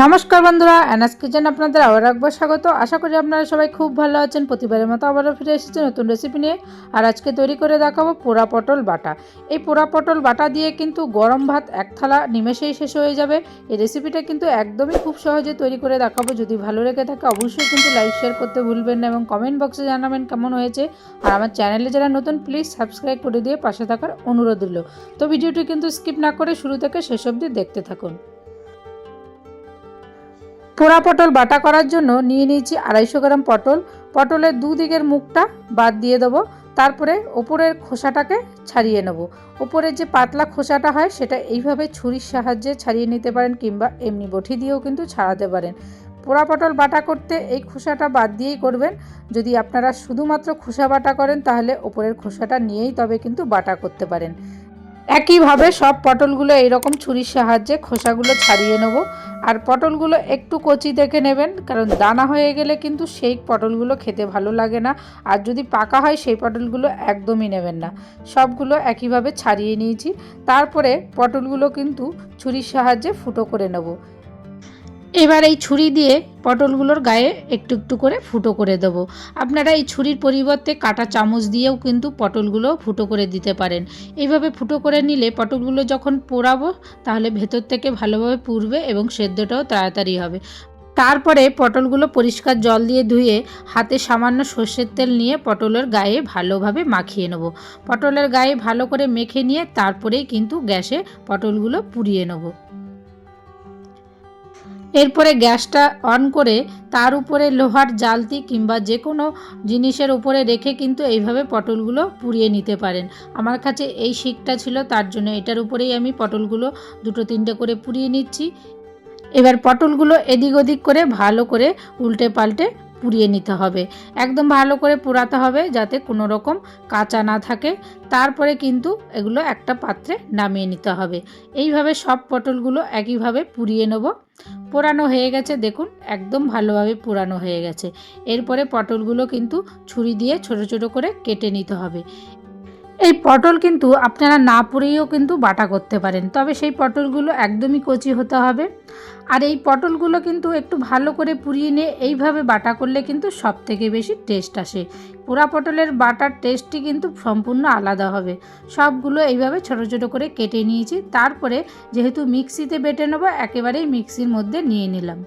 নমস্কার বন্ধুরা অ্যানাস কিচেন আপনাদের আবার একবার স্বাগত। আশা করি আপনারা সবাই খুব ভালো আছেন। প্রতিবারের মতো আবারও ফিরে এসেছে নতুন রেসিপি নিয়ে। আর আজকে তৈরি করে দেখাবো পোড়া পটল বাটা। এই পোড়া পটল বাটা দিয়ে কিন্তু গরম ভাত এক থালা নিমেষেই শেষ হয়ে যাবে। এই রেসিপিটা কিন্তু একদমই খুব সহজে তৈরি করে দেখাবো। যদি ভালো লেগে থাকে অবশ্যই কিন্তু লাইক শেয়ার করতে ভুলবেন না এবং কমেন্ট বক্সে জানাবেন কেমন হয়েছে। আর আমার চ্যানেলে যারা নতুন প্লিজ সাবস্ক্রাইব করে দিয়ে পাশে থাকার অনুরোধ রইল। তো ভিডিওটি কিন্তু স্কিপ না করে শুরু থেকে শেষ অবধি দেখতে থাকুন। পোড়া পটল বাটা করার জন্য নিয়ে নিয়েছি আড়াইশো গ্রাম পটল। পটলের দুদিকের মুখটা বাদ দিয়ে দেবো। তারপরে ওপরের খোসাটাকে ছাড়িয়ে নেব। ওপরের যে পাতলা খোসাটা হয়, সেটা এইভাবে ছুরির সাহায্যে ছাড়িয়ে নিতে পারেন কিংবা এমনি বটি দিয়েও কিন্তু ছাড়াতে পারেন। পোড়া পটল বাটা করতে এই খোসাটা বাদ দিয়েই করবেন। যদি আপনারা শুধুমাত্র খোসা বাটা করেন, তাহলে ওপরের খোসাটা নিয়েই তবে কিন্তু বাটা করতে পারেন। একইভাবে সব পটলগুলো এইরকম ছুরির সাহায্যে খোসাগুলো ছাড়িয়ে নেব। আর পটলগুলো একটু কচি দেখে নেবেন, কারণ দানা হয়ে গেলে কিন্তু সেই পটলগুলো খেতে ভালো লাগে না। আর যদি পাকা হয়, সেই পটলগুলো একদমই নেবেন না। সবগুলো একইভাবে ছাড়িয়ে নিয়েছি। তারপরে পটলগুলো কিন্তু ছুরির সাহায্যে ফুটো করে নেব। এবার এই ছুরি দিয়ে পটলগুলোর গায়ে একটু একটু করে ফুটো করে দেব। আপনারা এই ছুরির পরিবর্তে কাটা চামচ দিয়েও কিন্তু পটলগুলো ফুটো করে দিতে পারেন। এইভাবে ফুটো করে নিলে পটলগুলো যখন পোড়াবো, তাহলে ভেতর থেকে ভালোভাবে পুড়বে এবং সেদ্ধটাও তাড়াতাড়ি হবে। তারপরে পটলগুলো পরিষ্কার জল দিয়ে ধুয়ে হাতে সামান্য সর্ষের তেল নিয়ে পটলের গায়ে ভালোভাবে মাখিয়ে নেব। পটলের গায়ে ভালো করে মেখে নিয়ে তারপরেই কিন্তু গ্যাসে পটলগুলো পুড়িয়ে নেব। এরপরে গ্যাসটা অন করে তার উপরে লোহার জালতি কিংবা যে কোনো জিনিসের উপরে রেখে কিন্তু এইভাবে পটলগুলো পুড়িয়ে নিতে পারেন। আমার কাছে এই শিকটা ছিল, তার জন্য এটার উপরেই আমি পটলগুলো দুটো তিনটে করে পুড়িয়ে নিচ্ছি। এবার পটলগুলো এদিক ওদিক করে ভালো করে উল্টে পাল্টে পুড়িয়ে নিতে হবে। একদম ভালো করে পোড়াতে হবে যাতে কোনো রকম কাঁচা না থাকে। তারপরে কিন্তু এগুলো একটা পাত্রে নামিয়ে নিতে হবে। এইভাবে সব পটলগুলো একইভাবে পুড়িয়ে নেব। পোড়ানো হয়ে গেছে, দেখুন, একদম ভালোভাবে পোড়ানো হয়ে গেছে। এরপরে পটলগুলো কিন্তু ছুরি দিয়ে ছোট ছোট করে কেটে নিতে হবে। এই পটল কিন্তু আপনারা না পুড়িয়েও কিন্তু বাটা করতে পারেন। তবে সেই পটলগুলো একদমই কচি হতে হবে। আর এই পটলগুলো কিন্তু একটু ভালো করে পুড়িয়ে নিয়ে এইভাবে বাটা করলে কিন্তু সব থেকে বেশি টেস্ট আসে। পোড়া পটলের বাটার টেস্টটি কিন্তু সম্পূর্ণ আলাদা হবে। সবগুলো এইভাবে ছোট ছোট করে কেটে নিয়েছি। তারপরে যেহেতু মিক্সিতে বেটে নেব, একেবারেই মিক্সির মধ্যে নিয়ে নিলাম।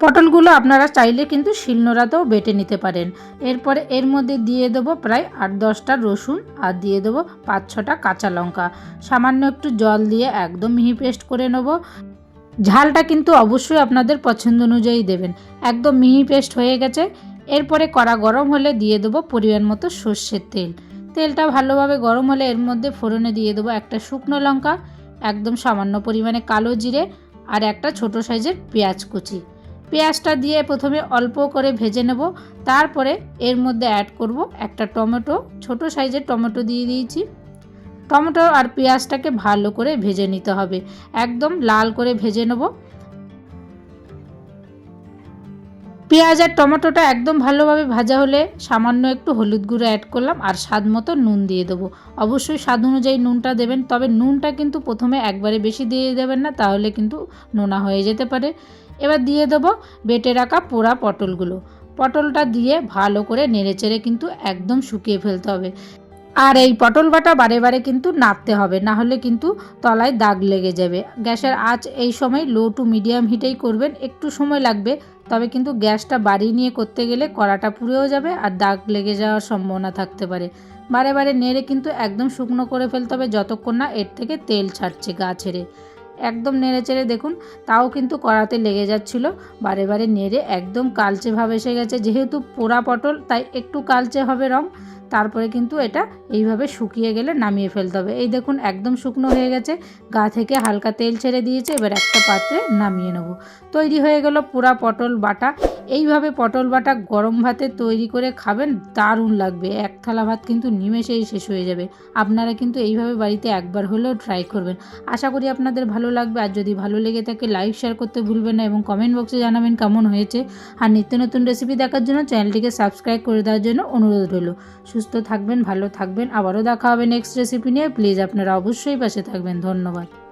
পটলগুলো আপনারা চাইলে কিন্তু শিলনোড়াতেও বেটে নিতে পারেন। এরপরে এর মধ্যে দিয়ে দেবো প্রায় আট দশটা রসুন আর দিয়ে দেবো পাঁচ ছটা কাঁচা লঙ্কা। সামান্য একটু জল দিয়ে একদম মিহি পেস্ট করে নেব। ঝালটা কিন্তু অবশ্যই আপনাদের পছন্দ অনুযায়ী দেবেন। একদম মিহি পেস্ট হয়ে গেছে। এরপরে কড়া গরম হলে দিয়ে দেবো পরিমাণ মতো সর্ষের তেল। তেলটা ভালোভাবে গরম হলে এর মধ্যে ফোড়নে দিয়ে দেবো একটা শুকনো লঙ্কা, একদম সামান্য পরিমাণে কালো জিরে আর একটা ছোট সাইজের পেঁয়াজ কুচি। পেঁয়াজটা দিয়ে প্রথমে অল্প করে ভেজে নেব। তারপরে এর মধ্যে অ্যাড করব একটা টমেটো, ছোট সাইজের টমেটো দিয়ে দিয়েছি। টমেটো আর পেঁয়াজটাকে ভালো করে ভেজে নিতে হবে। একদম লাল করে ভেজে নেব। পেঁয়াজ আর টমেটোটা একদম ভালোভাবে ভাজা হলে সামান্য একটু হলুদ গুঁড়ো অ্যাড করলাম আর স্বাদ মতো নুন দিয়ে দেবো। অবশ্যই স্বাদ অনুযায়ী নুনটা দেবেন, তবে নুনটা কিন্তু প্রথমে একবারে বেশি দিয়ে দেবেন না, তাহলে কিন্তু নোনা হয়ে যেতে পারে। এবার দিয়ে দেবো বেটে রাখা পোড়া পটলগুলো। পটলটা দিয়ে ভালো করে নেড়েচেড়ে কিন্তু একদম শুকিয়ে ফেলতে হবে। আর এই পটল বাটা বারে বারে কিন্তু নাড়তে হবে, না হলে কিন্তু তলায় দাগ লেগে যাবে। গ্যাসের আঁচ এই সময় লো টু মিডিয়াম হিটেই করবেন, একটু সময় লাগবে। তবে কিন্তু গ্যাসটা বাড়িয়ে নিয়ে করতে গেলে কড়াটা পুড়েও যাবে আর দাগ লেগে যাওয়ার সম্ভাবনা থাকতে পারে। বারে বারে নেড়ে কিন্তু একদম শুকনো করে ফেলতে হবে যতক্ষণ না এর থেকে তেল ছাড়ছে গা ছেড়ে। একদম নেড়ে চেড়ে দেখুন, তাও কিন্তু কড়াতে লেগে যাচ্ছিল। বারে বারে নেড়ে একদম কালচে ভাব এসে গেছে, যেহেতু পোড়া পটল, তাই একটু কালচে হবে রং। তারপরে কিন্তু এটা এইভাবে শুকিয়ে গেলে নামিয়ে ফেলতে হবে। এই দেখুন, একদম শুকনো হয়ে গেছে। গা থেকে হালকা তেল ছেড়ে দিয়েছে, এবার একটা পাত্রে নামিয়ে নেব। তৈরি হয়ে গেল পুরা পটল বাটা। এইভাবে পটল বাটা গরম ভাতে তৈরি করে খাবেন, দারুণ লাগবে। এক থালা ভাত কিন্তু নিমেষেই শেষ হয়ে যাবে। আপনারা কিন্তু এইভাবে বাড়িতে একবার হলেও ট্রাই করবেন। আশা করি আপনাদের ভালো লাগবে। আর যদি ভালো লেগে থাকে লাইক শেয়ার করতে ভুলবেন না এবং কমেন্ট বক্সে জানাবেন কেমন হয়েছে। আর নিত্য নতুন রেসিপি দেখার জন্য চ্যানেলটিকে সাবস্ক্রাইব করে দেওয়ার জন্য অনুরোধ রইল। সুস্থ থাকবেন, ভালো থাকবেন। আবারও দেখা হবে নেক্সট রেসিপি নিয়ে। প্লিজ আপনারা অবশ্যই পাশে থাকবেন। ধন্যবাদ।